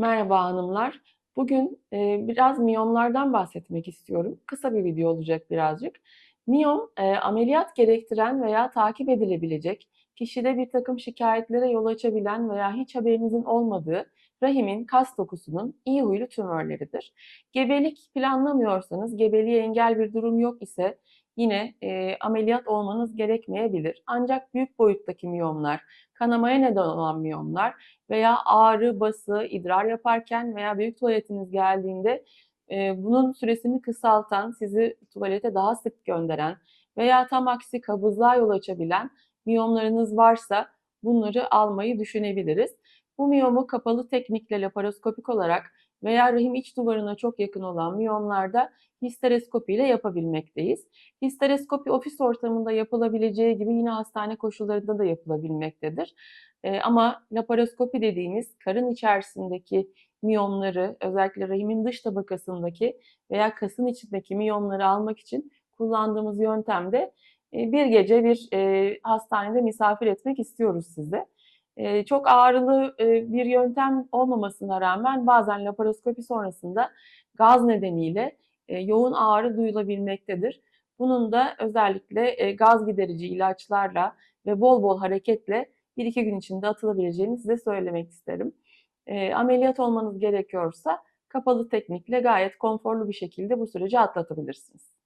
Merhaba hanımlar. Bugün e, biraz miyomlardan bahsetmek istiyorum. Kısa bir video olacak birazcık. Miyom, e, ameliyat gerektiren veya takip edilebilecek, kişide bir takım şikayetlere yol açabilen veya hiç haberinizin olmadığı rahimin kas dokusunun iyi huylu tümörleridir. Gebelik planlamıyorsanız, gebeliğe engel bir durum yok ise yine e, ameliyat olmanız gerekmeyebilir. Ancak büyük boyuttaki miyomlar, kanamaya neden olan miyomlar veya ağrı, bası, idrar yaparken veya büyük tuvaletiniz geldiğinde e, bunun süresini kısaltan, sizi tuvalete daha sık gönderen veya tam aksi kabızlığa yol açabilen miyomlarınız varsa bunları almayı düşünebiliriz. Bu miyomu kapalı teknikle laparoskopik olarak veya rahim iç duvarına çok yakın olan miyomlarda histeroskopi ile yapabilmekteyiz. Histeroskopi ofis ortamında yapılabileceği gibi yine hastane koşullarında da yapılabilmektedir. E, ama laparoskopi dediğimiz karın içerisindeki miyomları özellikle rahimin dış tabakasındaki veya kasın içindeki miyomları almak için kullandığımız yöntemde e, bir gece bir e, hastanede misafir etmek istiyoruz size. E, çok ağrılı e, bir yöntem olmamasına rağmen bazen laparoskopi sonrasında gaz nedeniyle e, yoğun ağrı duyulabilmektedir. Bunun da özellikle e, gaz giderici ilaçlarla ve bol bol hareketle bir iki gün içinde atılabileceğini size söylemek isterim. E, ameliyat olmanız gerekiyorsa kapalı teknikle gayet konforlu bir şekilde bu süreci atlatabilirsiniz.